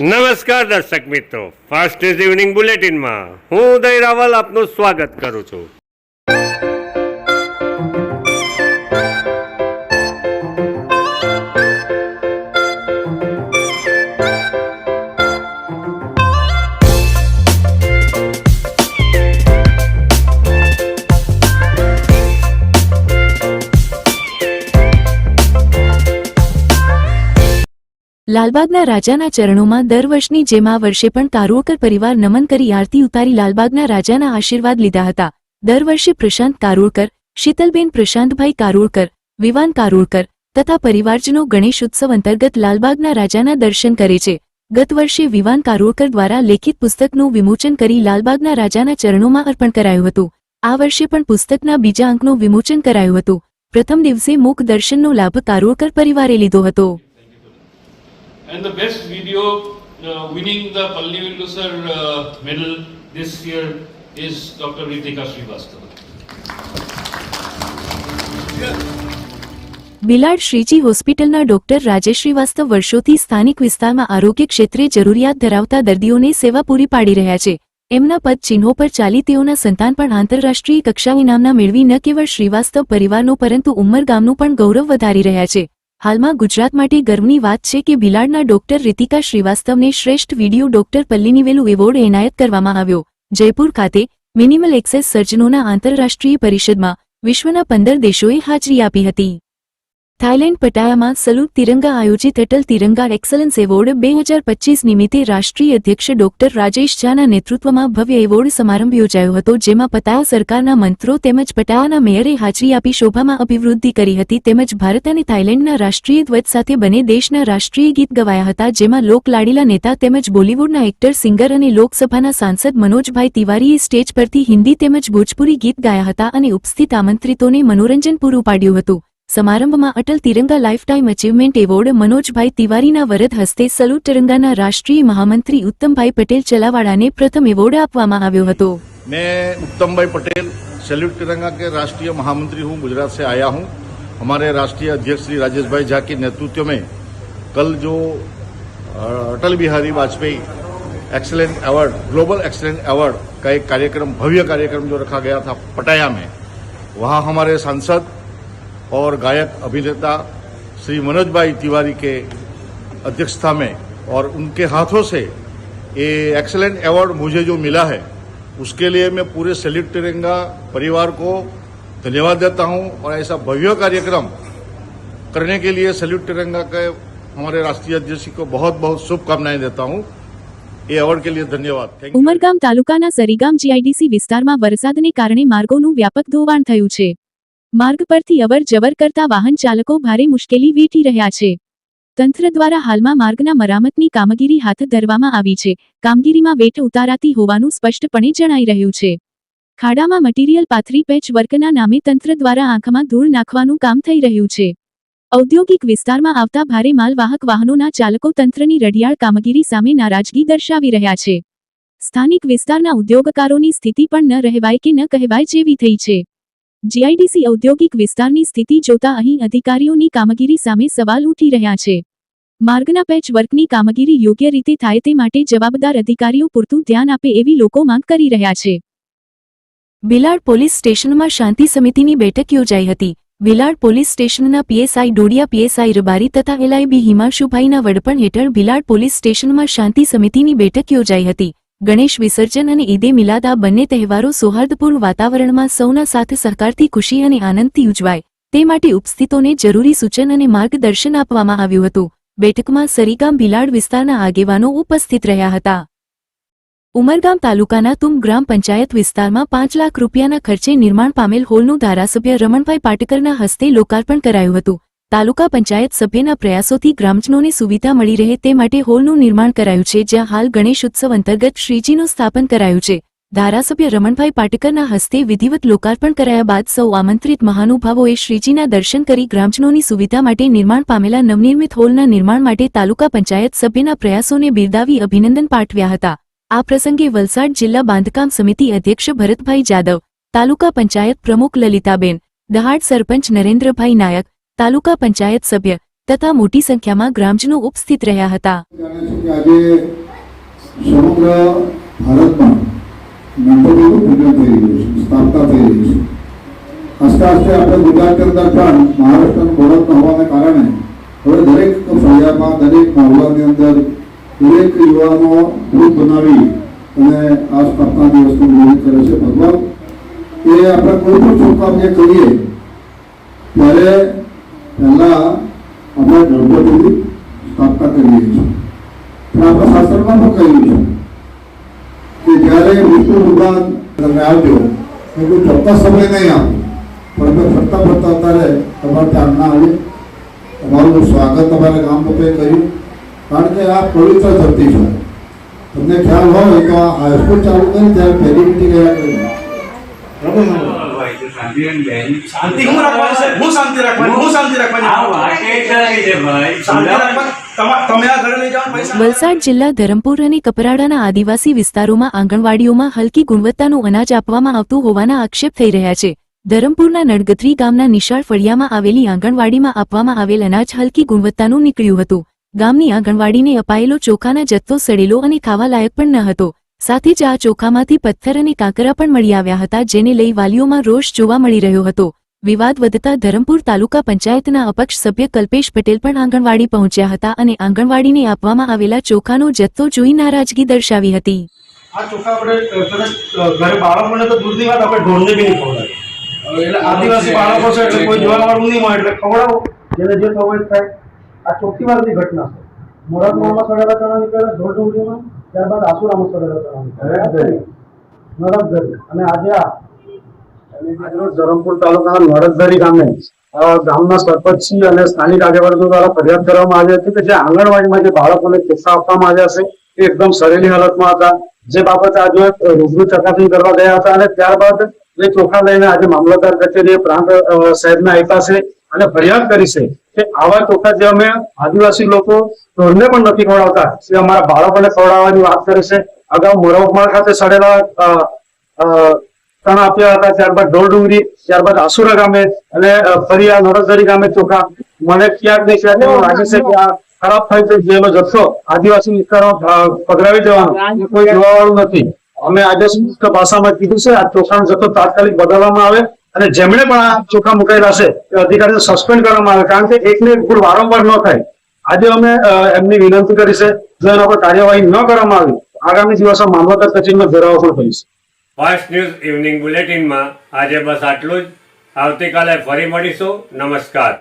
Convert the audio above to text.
નમસ્કાર દર્શક મિત્રો. ફાસ્ટ ન્યૂઝ ઇવનિંગ બુલેટિનમાં હું ઉદય રાવલ આપનું સ્વાગત કરું છું. લાલબાગના રાજાના ચરણોમાં દર વર્ષની જેમ આ વર્ષે પણ કારોળકર પરિવાર નમન કરી આરતી ઉતારી લાલબાગના રાજાના આશીર્વાદ લીધા હતા. દર વર્ષે પ્રશાંત કારોળકર શીતલબેન પ્રશાંતભાઈ કારોળકર વિવાન કારોળકર તથા પરિવારજનો ગણેશ ઉત્સવ અંતર્ગત લાલબાગના રાજાના દર્શન કરે છે. ગત વર્ષે વિવાન કારોળકર દ્વારા લેખિત પુસ્તકનું વિમોચન કરી લાલબાગના રાજાના ચરણોમાં અર્પણ કરાયું હતું. આ વર્ષે પણ પુસ્તકના બીજા અંકનું વિમોચન કરાયું હતું. પ્રથમ દિવસે મૂક દર્શનનો લાભ કારોળકર પરિવારે લીધો હતો. And the best video uh, winning the Palli Sir uh, medal this year is Dr. Ritika Srivastava. Bilad Shriji હોસ્પિટલના ડોક્ટર રાજેશ શ્રીવાસ્તવ વર્ષોથી સ્થાનિક વિસ્તારમાં આરોગ્ય ક્ષેત્રે જરૂરિયાત ધરાવતા દર્દીઓને સેવા પૂરી પાડી રહ્યા છે એમના પદ ચિહ્નો પર ચાલી તેઓના સંતાન પણ આંતરરાષ્ટ્રીય કક્ષા ઇનામના મેળવી ન કેવળ શ્રીવાસ્તવ પરિવારનો પરંતુ ઉમર ગામનું પણ ગૌરવ વધારી રહ્યા છે હાલમાં ગુજરાત માટે ગર્વની વાત છે કે ભિલાડના ડોક્ટર રીતિકા શ્રીવાસ્તવને શ્રેષ્ઠ વીડિયો ડોક્ટર પલ્લીનીવેલુ એવોર્ડ એનાયત કરવામાં આવ્યો. જયપુર ખાતે મિનિમલ એક્સેસ સર્જનોના આંતરરાષ્ટ્રીય પરિષદમાં વિશ્વના પંદર દેશોએ હાજરી આપી હતી. થાઇલેન્ડ પટાયામાં સલુટ તિરંગા આયોજિત અટલ તિરંગા એક્સલન્સ એવોર્ડ બે હજાર પચીસ નિમિત્તે રાષ્ટ્રીય અધ્યક્ષ ડોક્ટર રાજેશ ઝાના નેતૃત્વમાં ભવ્ય એવોર્ડ સમારંભ યોજાયો હતો જેમાં પટાયા સરકારના મંત્રો તેમજ પટાયાના મેયરે હાજરી આપી શોભામાં અભિવૃદ્ધિ કરી હતી તેમજ ભારત અને થાઇલેન્ડના રાષ્ટ્રીય ધ્વજ સાથે બંને દેશના રાષ્ટ્રીય ગીત ગવાયા હતા જેમાં લોકલાડીલા નેતા તેમજ બોલિવૂડના એક્ટર સિંગર અને લોકસભાના સાંસદ મનોજભાઈ તિવારીએ સ્ટેજ પરથી હિન્દી તેમજ ભોજપુરી ગીત ગાયા હતા અને ઉપસ્થિત આમંત્રિતોને મનોરંજન પૂરું પાડ્યું હતું સમારંભમાં Atal Tiranga lifetime achievement award મનોજભાઈ તિવારીના વરદ હસ્તે સલુટ તિરંગાના રાષ્ટ્રીય મહામંત્રી ઉત્તમભાઈ પટેલ ચલાવાડાને પ્રથમ એવોર્ડ આપવામાં આવ્યો હતો मैं उत्तम भाई पटेल सैल्यूट तिरंगा के राष्ट्रीय महामंत्री हूँ गुजरात से आया हूँ हमारे राष्ट्रीय अध्यक्ष श्री राजेश भाई झा के नेतृत्व में कल जो अ, Atal Bihari Vajpayee excellent award global excellent award का एक कार्यक्रम भव्य कार्यक्रम जो रखा गया था पटाया में वहाँ हमारे सांसद और गायक अभिनेता श्री मनोज भाई तिवारी के अध्यक्षता में और उनके हाथों से ये एक्सलेंट अवार्ड मुझे जो मिला है उसके लिए मैं पूरे सैल्यूट तिरंगा परिवार को धन्यवाद देता हूं और ऐसा भव्य कार्यक्रम करने के लिए सैल्यूट तिरंगा के हमारे राष्ट्रीय अध्यक्ष को बहुत बहुत शुभकामनाएं देता हूं ये अवार्ड के लिए धन्यवाद थैंक यू ઉમરગામ તાલુકાના સરીગામ જીઆઈડીસી વિસ્તારમાં વરસાદને કારણે માર્ગોનું વ્યાપક ધોવાણ થયું છે માર્ગ પરથી અવર જવર કરતા વાહન ચાલકો ભારે મુશ્કેલી વેઠી રહ્યા છે. તંત્ર દ્વારા હાલમાં માર્ગના મરામતની કામગીરી હાથ ધરવામાં આવી છે. કામગીરીમાં વેટ ઉતારાતી હોવાનું સ્પષ્ટપણે જણાઈ રહ્યું છે. ખાડામાં મટીરીયલ પાથરી પેચ વર્કના નામે તંત્ર દ્વારા આંખમાં ધૂળ નાખવાનું કામ થઈ રહ્યું છે. ઔદ્યોગિક વિસ્તારમાં આવતા ભારે માલવાહક વાહનોના ચાલકો તંત્રની રડિયાળ કામગીરી સામે નારાજગી દર્શાવી રહ્યા છે. સ્થાનિક વિસ્તારના ઉદ્યોગકારોની સ્થિતિ પણ ન રહેવાય કે ન કહેવાય જેવી થઈ છે. જીઆઈડીસી ઔદ્યોગિક વિસ્તારની સ્થિતિ જોતા અહીં અધિકારીઓની કામગીરી સામે સવાલ ઉઠી રહ્યા છે. માર્ગના પેચ વર્કની કામગીરી યોગ્ય રીતે થાય તે માટે જવાબદાર અધિકારીઓ પૂરતું ધ્યાન આપે એવી લોકો માંગ કરી રહ્યા છે. બિલાડ પોલીસ સ્ટેશનમાં શાંતિ સમિતિની બેઠક યોજાઈ હતી. બિલાડ પોલીસ સ્ટેશનના પીએસઆઈ ડોડિયા, પીએસઆઈ રબારી તથા એલઆઈબી હિમાંશુભાઈના વડપણ હેઠળ બિલાડ પોલીસ સ્ટેશનમાં શાંતિ સમિતિની બેઠક યોજાઈ હતી. ગણેશ વિસર્જન અને ઈદે મિલાદ આ બંને તહેવારો સૌહાર્દપૂર્ણ વાતાવરણમાં સૌના સાથ સહકારથી ખુશી અને આનંદથી ઉજવાય. તે માટે ઉપસ્થિતોને જરૂરી સૂચન અને માર્ગદર્શન આપવામાં આવ્યું હતું. બેઠકમાં સરીગામ ભિલાડ વિસ્તારના આગેવાનો ઉપસ્થિત રહ્યા હતા. ઉમરગામ તાલુકાના તુમ ગ્રામ પંચાયત વિસ્તારમાં પાંચ લાખ રૂપિયાના ખર્ચે નિર્માણ પામેલ હોલનું ધારાસભ્ય રમણભાઈ પાટકરના હસ્તે લોકાર્પણ કરાયું હતું. તાલુકા પંચાયત સભ્યના પ્રયાસોથી ગ્રામજનોને સુવિધા મળી રહે તે માટે હોલનું નિર્માણ કરાયું છે, જ્યાં હાલ ગણેશ ઉત્સવ અંતર્ગત શ્રીજીનું સ્થાપન કરાયું છે. ધારાસભ્ય રમણભાઈ પાટકરના હસ્તે વિધિવત લોકાર્પણ કરાયા બાદ સૌ આમંત્રિત મહાનુભાવોએ શ્રીજીના દર્શન કરી ગ્રામજનોની સુવિધા માટે નિર્માણ પામેલા નવનિર્મિત હોલના નિર્માણ માટે તાલુકા પંચાયત સભ્યના પ્રયાસોને બિરદાવી અભિનંદન પાઠવ્યા હતા. આ પ્રસંગે વલસાડ જિલ્લા બાંધકામ સમિતિ અધ્યક્ષ ભરતભાઈ જાદવ, તાલુકા પંચાયત પ્રમુખ લલિતાબેન, દહાડ સરપંચ નરેન્દ્રભાઈ નાયક તાલુકા પંચાયત સભ્ય તથા મોટી સંખ્યામાં ગ્રામજનો ઉપસ્થિત રહ્યા હતા. દરેક ફળિયામાં, દરેક અંદર દરેક યુવાનો અને આ દિવસની ભગવાન, એ આપણે કોઈ પણ કામ જે કરીએ, ત્યારે પહેલા અમે ગણપતિની સ્થાપના કરીએ છીએ. પણ આપણા શાસ્ત્રમાં પણ કહ્યું છે કે જ્યારે વિષ્ણુ ભગવાન તમે આવજો એ કોઈ ચોક્કસ સમય નહીં આપો પણ અમે ફરતા ફરતા અત્યારે તમારે ત્યાં ના આવી તમારું સ્વાગત તમારા ગામ પપ્પાએ કર્યું. કારણ કે આ પવિત્ર ધરતી છે. તમને ખ્યાલ હોય તો આ હાઈસ્કૂલ ચાલુ કરી ત્યારે પહેલી મીટિંગ ગયા કરી. શાંતિ હું રાખવાની છે? હું શાંતિ રાખવાની હું શાંતિ રાખવાની. વલસાડ જિલ્લા ધરમપુર અને કપરાડાના આદિવાસી વિસ્તારોમાં આંગણવાડીઓમાં હલકી ગુણવત્તાનું અનાજ આપવામાં આવતું હોવાના આક્ષેપ થઈ રહ્યા છે. ધરમપુરના નડગથરી ગામના નિશાળ ફળિયામાં આવેલી આંગણવાડીમાં આપવામાં આવેલ અનાજ હલકી ગુણવત્તાનું નીકળ્યું હતું. ગામની આંગણવાડીને અપાયેલો ચોખાના જથ્થો સડેલો અને ખાવા લાયક પણ ન હતો. સાથે જ આ ચોખામાંથી પથ્થર અને કાંકરા પણ મળી આવ્યા હતા, જેને લઈ વાલીઓમાં રોષ જોવા મળી રહ્યો હતો. વિવાદ વધતા ધરમપુર તાલુકા પંચાયતના અપક્ષ સભ્ય કલ્પેશ પટેલ પણ આંગણવાડી પહોંચ્યા હતા અને આંગણવાડીને આપવામાં આવેલા ચોખાનો જથ્થો જોઈ નારાજગી દર્શાવી હતી. આ ચોખા આપણે ઘરે ઘટના છે. મોરાદમાં સડેલા ચણા નીકળ્યા ઢોર ડુંગળીમાં ત્યારબાદ આસુ રામેશ્વર નરકધરી. અને આજે આ ધરમપુર તાલુકાના નરકધરી ગામે ગામના સરપંચશ્રી અને સ્થાનિક આગેવાનો દ્વારા ફરિયાદ કરવામાં આવી હતી કે જે આંગણવાડીમાં જે બાળકોને કિસ્સા આપવામાં આવ્યા છે એ એકદમ સરેલી હાલતમાં હતા. જે બાબતે આજે રૂબરૂ ચકાસણી કરવા ગયા હતા અને ત્યારબાદ એ ચોખા લઈને આજે મામલતદાર કચેરીએ પ્રાંત સાહેબને આપ્યા છે. અને ફરિયાદ કરી છે કે આવા ચોખા જે અમે આદિવાસી લોકો ઢોરને પણ નથી ખવડાવતા, જે અમારા બાળકોને ખવડાવવાની વાત કરે છે. અગાઉ મોરવમાળ ખાતે સડેલા ત્રણ આપ્યા હતા, ત્યારબાદ ઢોર ડુંગરી ત્યારબાદ આસુરા ગામે અને ફરી આ નોરસદરી ગામે ચોખા. મને ક્યાંક નહીં ક્યાંક એવું લાગે છે કે આ ખરાબ છે જેનો જથ્થો આદિવાસી વિસ્તારમાં પધરાવી દેવાનો. કોઈ જોવાવાળું નથી. અમે આજે શુષ્ક ભાષામાં કીધું છે, આ ચોખાનો જથ્થો તાત્કાલિક બદલવામાં આવે. અને જેમણે પણ આ ચોખા મુકાયેલા છે, એ અધિકારીને સસ્પેન્ડ કરવામાં આવે, કારણ કે એકને એક ભૂલ વારંવાર ન થાય. આજે અમે એમની વિનંતી કરી છે, જો એના પર કાર્યવાહી ન કરવામાં આવી આગામી દિવસમાં મામલતદાર કચેરીમાં ઘેરાવો પણ છે ફાસ્ટ ન્યૂઝ ઇવનિંગ બુલેટિનમાં આજે બસ આટલું જ. આવતીકાલે ફરી મળીશું. નમસ્કાર.